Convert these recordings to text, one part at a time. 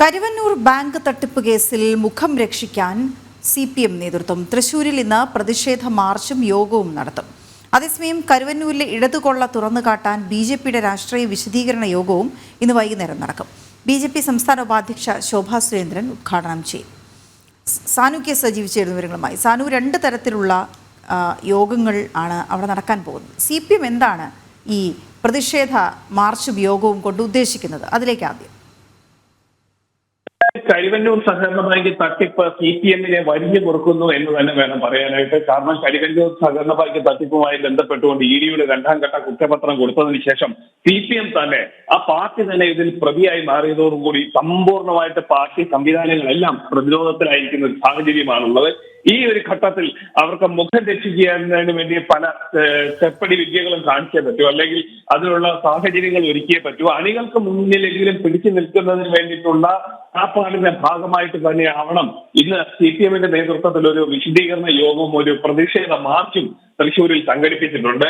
Karuvannur bank തട്ടിപ്പ് കേസിൽ മുഖം രക്ഷിക്കാൻ സി പി എം നേതൃത്വം തൃശൂരിൽ ഇന്ന് പ്രതിഷേധ മാർച്ചും യോഗവും നടത്തും. അതേസമയം കരുവന്നൂരിലെ ഇടതുകൊള്ള തുറന്നു കാട്ടാൻ ബി ജെ പിയുടെ രാഷ്ട്രീയ വിശദീകരണ യോഗവും ഇന്ന് വൈകുന്നേരം നടക്കും. ബി ജെ പി സംസ്ഥാന ഉപാധ്യക്ഷ ശോഭാ സുരേന്ദ്രൻ ഉദ്ഘാടനം ചെയ്യും. സാനു കെ സജീവ് വിവരങ്ങളുമായി. സാനു രണ്ട് തരത്തിലുള്ള യോഗങ്ങൾ ആണ് അവിടെ നടക്കാൻ പോകുന്നത്. സി എന്താണ് ഈ പ്രതിഷേധ മാർച്ചും യോഗവും കൊണ്ട് ഉദ്ദേശിക്കുന്നത്? അതിലേക്ക് ആദ്യം. കരിവന്നൂർ സഹകരണ ബാങ്ക് തട്ടിപ്പ് സി പി എമ്മിനെ വലിഞ്ഞു കൊടുക്കുന്നു എന്ന് തന്നെ വേണം പറയാനായിട്ട്. കാരണം കരിവന്നൂർ സഹകരണ ബാങ്ക് തട്ടിപ്പുമായി ബന്ധപ്പെട്ടുകൊണ്ട് ഇ ഡിയുടെ രണ്ടാം ഘട്ട കുറ്റപത്രം കൊടുത്തതിന് ശേഷം സി പി എം തന്നെ ആ പാർട്ടി തന്നെ ഇതിൽ പ്രതിയായി മാറിയതോടുകൂടി സമ്പൂർണമായിട്ട് പാർട്ടി സംവിധാനങ്ങളെല്ലാം പ്രതിരോധത്തിലായിരിക്കുന്ന ഒരു സാഹചര്യമാണുള്ളത്. ഈ ഒരു ഘട്ടത്തിൽ അവർക്ക് മുഖം രക്ഷിക്കുന്നതിന് വേണ്ടി പല ചെപ്പടി വിദ്യകളും കാണിച്ചേ പറ്റൂ. അല്ലെങ്കിൽ അതിനുള്ള സാഹചര്യങ്ങൾ ഒരുക്കിയേ പറ്റൂ. അണികൾക്ക് മുന്നിലെങ്കിലും പിടിച്ചു നിൽക്കുന്നതിന് വേണ്ടിയിട്ടുള്ള ആപ്പാടിന്റെ ഭാഗമായിട്ട് തന്നെ ആവണം ഇന്ന് സി പി എമ്മിന്റെ നേതൃത്വത്തിൽ ഒരു വിശദീകരണ യോഗവും ഒരു പ്രതിഷേധ മാർച്ചും തൃശ്ശൂരിൽ സംഘടിപ്പിച്ചിട്ടുണ്ട്.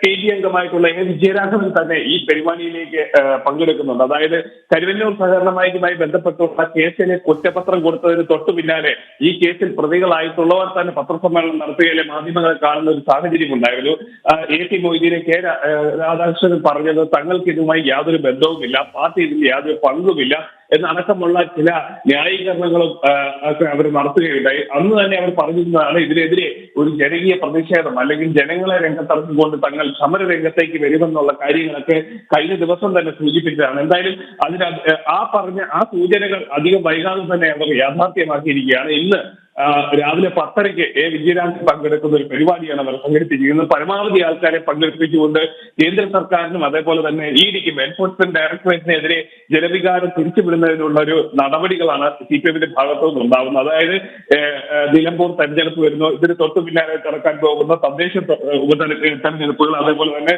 കെ ഡി അംഗമായിട്ടുള്ള എ. വിജയരാഘവൻ തന്നെ ഈ പരിപാടിയിലേക്ക് പങ്കെടുക്കുന്നുണ്ട്. അതായത് കരുവന്നൂർ സഹകരണ ബാങ്കുമായി ബന്ധപ്പെട്ടുള്ള കേസിന് കുറ്റപത്രം കൊടുത്തതിന് തൊട്ടു പിന്നാലെ ഈ കേസിൽ പ്രതികളായിട്ടുള്ളവർ തന്നെ പത്രസമ്മേളനം നടത്തുകയിലെ മാധ്യമങ്ങളെ കാണുന്ന ഒരു സാഹചര്യം ഉണ്ടായിരുന്നു. എ ടി മൊയ്തീനെ കെ രാധാകൃഷ്ണൻ പറഞ്ഞത് തങ്ങൾക്ക് ഇതുമായി യാതൊരു ബന്ധവുമില്ല പാർട്ടി ഇതിൽ യാതൊരു പങ്കുമില്ല എന്നടക്കമുള്ള ചില ന്യായീകരണങ്ങളും അവർ നടത്തുകയുണ്ടായി. അന്ന് തന്നെ അവർ പറഞ്ഞിരുന്നതാണ് ഇതിനെതിരെ ഒരു ജനകീയ പ്രതിഷേധം അല്ലെങ്കിൽ ജനങ്ങളെ രംഗത്തിറക്കിക്കൊണ്ട് തങ്ങൾ സമര രംഗത്തേക്ക് വരുമെന്നുള്ള കാര്യങ്ങളൊക്കെ കഴിഞ്ഞ ദിവസം തന്നെ സൂചിപ്പിച്ചതാണ്. എന്തായാലും അതിന് ആ പറഞ്ഞ ആ സൂചനകൾ അധികം വൈകാതെ തന്നെ അവർ യാഥാർത്ഥ്യമാക്കിയിരിക്കുകയാണ്. ഇന്ന് രാവിലെ പത്തരയ്ക്ക് എ വിജയരാജൻ പങ്കെടുക്കുന്ന ഒരു പരിപാടിയാണ് അവർ സംഘടിപ്പിച്ചിരിക്കുന്നത്. പരമാവധി ആൾക്കാരെ പങ്കെടുപ്പിച്ചുകൊണ്ട് കേന്ദ്ര സർക്കാരിനും അതേപോലെ തന്നെ ഇ ഡിക്കും എൻഫോഴ്സ്മെന്റ് ഡയറക്ടറേറ്റിനെതിരെ ജനവികാരം തിരിച്ചുവിടുന്നതിനുള്ള ഒരു നടപടികളാണ് സി പി എമ്മിന്റെ ഭാഗത്തു നിന്നുണ്ടാവുന്നത്. അതായത് നിലമ്പൂർ തെരഞ്ഞെടുപ്പ് വരുന്നു. ഇതിന് തൊട്ടു പിന്നാലെ നടക്കാൻ പോകുന്ന തദ്ദേശ ഉപതെരഞ്ഞെടുപ്പുകൾ ഉപതെര- തെരഞ്ഞെടുപ്പുകൾ അതേപോലെ തന്നെ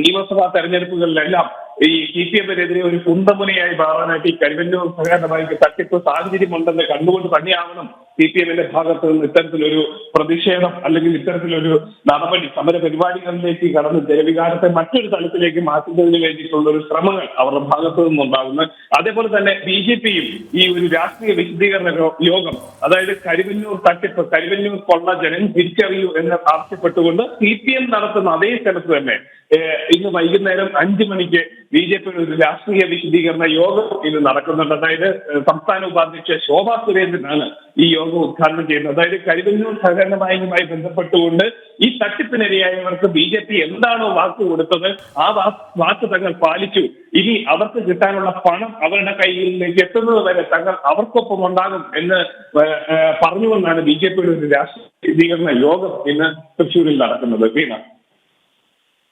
നിയമസഭാ തെരഞ്ഞെടുപ്പുകളിലെല്ലാം ഈ സി പി എമ്മിനെതിരെ ഒരു കുന്തമുനയായി മാറാനായിട്ട് ഈ കരുവന്നൂർ സഹകരണ ബാങ്ക് തട്ടിപ്പ് സാഹചര്യമുണ്ടെന്ന് കണ്ടുകൊണ്ട് തന്നെയാവണം സി പി എമ്മിന്റെ ഭാഗത്ത് നിന്ന് ഇത്തരത്തിലൊരു പ്രതിഷേധം അല്ലെങ്കിൽ ഇത്തരത്തിലൊരു നടപടി സമര പരിപാടികളിലേക്ക് കടന്ന് ജനവികാരത്തെ മറ്റൊരു തലത്തിലേക്ക് മാറ്റുന്നതിന് വേണ്ടിയിട്ടുള്ള ഒരു ശ്രമങ്ങൾ അവരുടെ ഭാഗത്തു നിന്നുണ്ടാകുന്നു അതേപോലെ തന്നെ ബി ജെ പിയും ഈ ഒരു രാഷ്ട്രീയ വിശദീകരണ യോഗം അതായത് കരിവന്നൂർ തട്ടിപ്പ് കരിവന്നൂർ കൊള്ള ജനം തിരിച്ചറിയൂ എന്ന് ആവശ്യപ്പെട്ടുകൊണ്ട് സി പി എം നടത്തുന്ന അതേ സ്ഥലത്ത് തന്നെ ഇന്ന് വൈകുന്നേരം അഞ്ചു മണിക്ക് ബി ജെ പിയുടെ ഒരു രാഷ്ട്രീയ വിശദീകരണ യോഗം ഇന്ന് നടക്കുന്നുണ്ട്. അതായത് സംസ്ഥാന ഉപാധ്യക്ഷ ശോഭാ സുരേന്ദ്രനാണ് ഈ യോഗം ഉദ്ഘാടനം ചെയ്യുന്നത്. അതായത് കരിവന്നൂർ സഹകരണ ബാങ്കുമായി ബന്ധപ്പെട്ടുകൊണ്ട് ഈ തട്ടിപ്പിനിരയായവർക്ക് ബി ജെ പി എന്താണോ വാക്ക് കൊടുത്തത് ആ വാക്ക് തങ്ങൾ പാലിച്ചു. ഇനി അവർക്ക് കിട്ടാനുള്ള പണം അവരുടെ കയ്യിലേക്ക് എത്തുന്നത് വരെ തങ്ങൾ അവർക്കൊപ്പം ഉണ്ടാകും എന്ന് പറഞ്ഞുകൊണ്ടാണ് ബി ജെ പിയുടെ ഒരു രാഷ്ട്രീയ യോഗം ഇന്ന് തൃശ്ശൂരിൽ നടക്കുന്നത്. വീണ.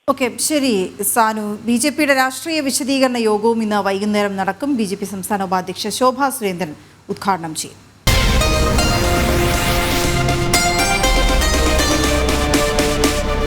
ഓക്കെ ശരി സാനു. ബി ജെ പിയുടെ രാഷ്ട്രീയ വിശദീകരണ യോഗവും ഇന്ന് വൈകുന്നേരം നടക്കും. ബി ജെ പി സംസ്ഥാന ഉപാധ്യക്ഷ ശോഭാ സുരേന്ദ്രൻ ഉദ്ഘാടനം ചെയ്യും.